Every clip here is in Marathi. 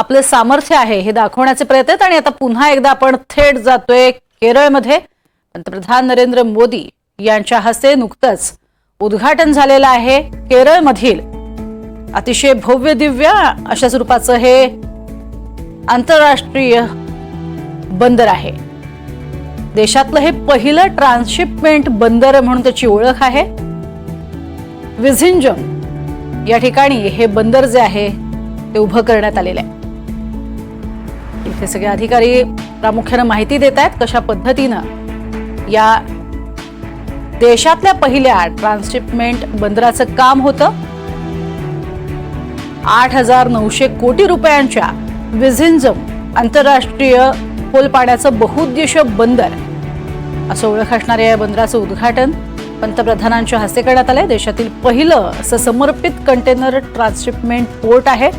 आपलं सामर्थ्य आहे हे दाखवण्याचे प्रयत्न आहेत. आणि आता पुन्हा एकदा आपण थेट जातोय केरळमध्ये. पंतप्रधान नरेंद्र मोदी यांच्या हस्ते नुकतंच उद्घाटन झालेलं आहे केरळमधील अतिशय भव्य दिव्य अशा स्वरूपाचं हे आंतरराष्ट्रीय बंदर आहे. देशातलं हे पहिलं ट्रान्सशिपमेंट बंदर म्हणून त्याची ओळख आहे. विझिंजम या ठिकाणी हे बंदर जे आहे ते उभं करण्यात आलेलं आहे. इथे सगळे अधिकारी प्रामुख्यानं माहिती देत आहेत कशा पद्धतीनं या देशातल्या पहिल्या ट्रान्सशिपमेंट बंदराचं काम होतं. आठ हजार नऊशे कोटी रुपयांच्या विझिंजम आंतरराष्ट्रीय खोल पाण्याचं बहुउद्देशीय बंदर असं ओळख असणाऱ्या या बंदराचं उद्घाटन पंतप्रधानांच्या हस्ते करण्यात आलंय. देशातील पहिलं असं समर्पित कंटेनर ट्रान्सशिपमेंट पोर्ट आहे.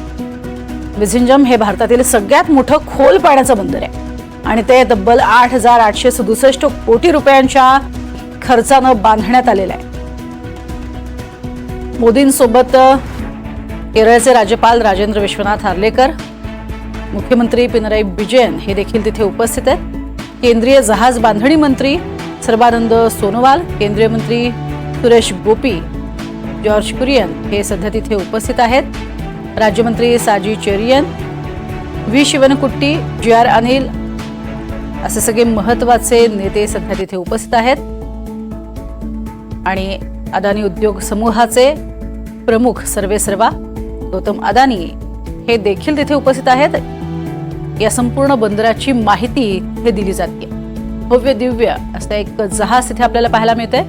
विझिंजम हे भारतातील सगळ्यात मोठं खोल पाण्याचं बंदर आहे. आणि ते तब्बल आठ हजार आठशे सदुसष्ट कोटी रुपयांच्या खर्चानं बांधण्यात आलेलं आहे. मोदींसोबत केरळचे राज्यपाल राजेंद्र विश्वनाथ हार्लेकर मुख्यमंत्री पिनराई विजयन हे देखील तिथे उपस्थित आहेत. केंद्रीय जहाज बांधणी मंत्री सर्बानंद सोनोवाल केंद्रीय मंत्री सुरेश गोपी जॉर्ज कुरियन हे सध्या तिथे उपस्थित आहेत. राज्यमंत्री Saji Cherian V Sivankutty G R Anil असे सगळे महत्त्वाचे नेते सध्या तिथे उपस्थित आहेत. आणि अदानी उद्योग समूहाचे प्रमुख सर्वेसर्वा गौतम अदानी हे देखील तिथे उपस्थित आहेत. या संपूर्ण बंदराची माहिती हे दिली जाते. भव्य दिव्य असं एक जहाज तिथे आपल्याला पाहायला मिळतंय.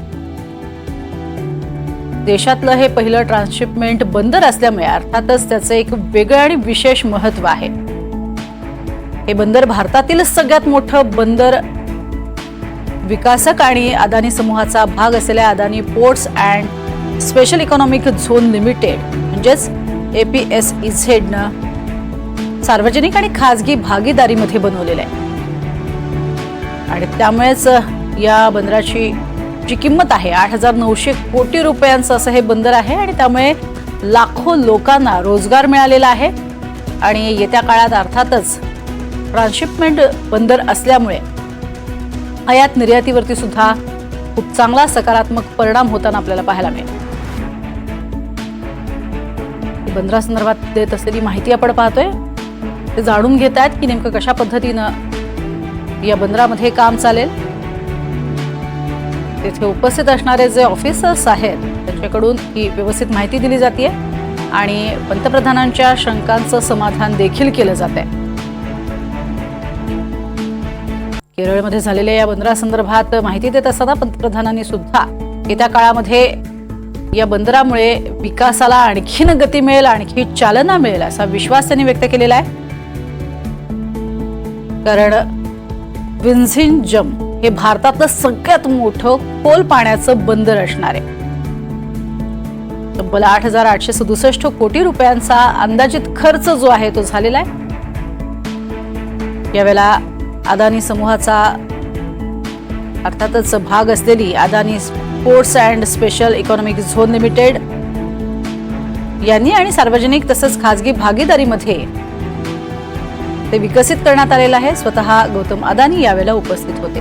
देशातलं हे पहिलं ट्रान्सशिपमेंट बंदर असल्यामुळे अर्थातच त्याचं एक वेगळं आणि विशेष महत्त्व आहे. हे बंदर भारतातील सगळ्यात मोठं बंदर विकासक आणि अदानी समूहाचा भाग असलेल्या Adani ports and special economic zone limited म्हणजेच एस इझेडनं सार्वजनिक आणि खाजगी भागीदारीमध्ये बनवलेलं आहे. आणि त्यामुळेच या बंदराची जी किंमत आहे आठ हजार नऊशे कोटी रुपयांचं असं हे बंदर आहे आणि त्यामुळे लाखो लोकांना रोजगार मिळालेला आहे. आणि येत्या काळात अर्थातच ट्रान्सशिपमेंट बंदर असल्यामुळे आयात निर्यातीवरती सुद्धा खूप चांगला सकारात्मक परिणाम होताना आपल्याला पाहायला मिळेल. बंदरासंदर्भात देत असलेली माहिती आपण पाहतोय. ते जाणून घेत आहेत की नेमकं कशा पद्धतीनं या बंदरामध्ये काम चालेल. तेथे उपस्थित असणारे जे ऑफिसर्स आहेत त्यांच्याकडून ही व्यवस्थित माहिती दिली जाते आणि पंतप्रधानांच्या शंकांचं समाधान देखील केलं जात आहे केरळमध्ये झालेल्या या बंदरासंदर्भात माहिती देत असताना पंतप्रधानांनी सुद्धा येत्या काळामध्ये या बंदरामुळे विकासाला आणखीन गती मिळेल आणखी चालना मिळेल असा विश्वास त्यांनी व्यक्त केलेला आहे. कारण विन्झिन जम हे भारतातलं सगळ्यात मोठं कोल पाण्याचं बंदर असणार आहे. तब्बल आठ हजार आठशे सदुसष्ट कोटी रुपयांचा अंदाजित खर्च जो आहे तो झालेला आहे. यावेळेला अदानी समूहाचा अर्थातच भाग असलेली Adani sports and special economic zone limited यांनी आणि सार्वजनिक तसंच खाजगी भागीदारीमध्ये ते विकसित करण्यात आलेलं आहे. स्वतः गौतम अदानी यावेळेला उपस्थित होते.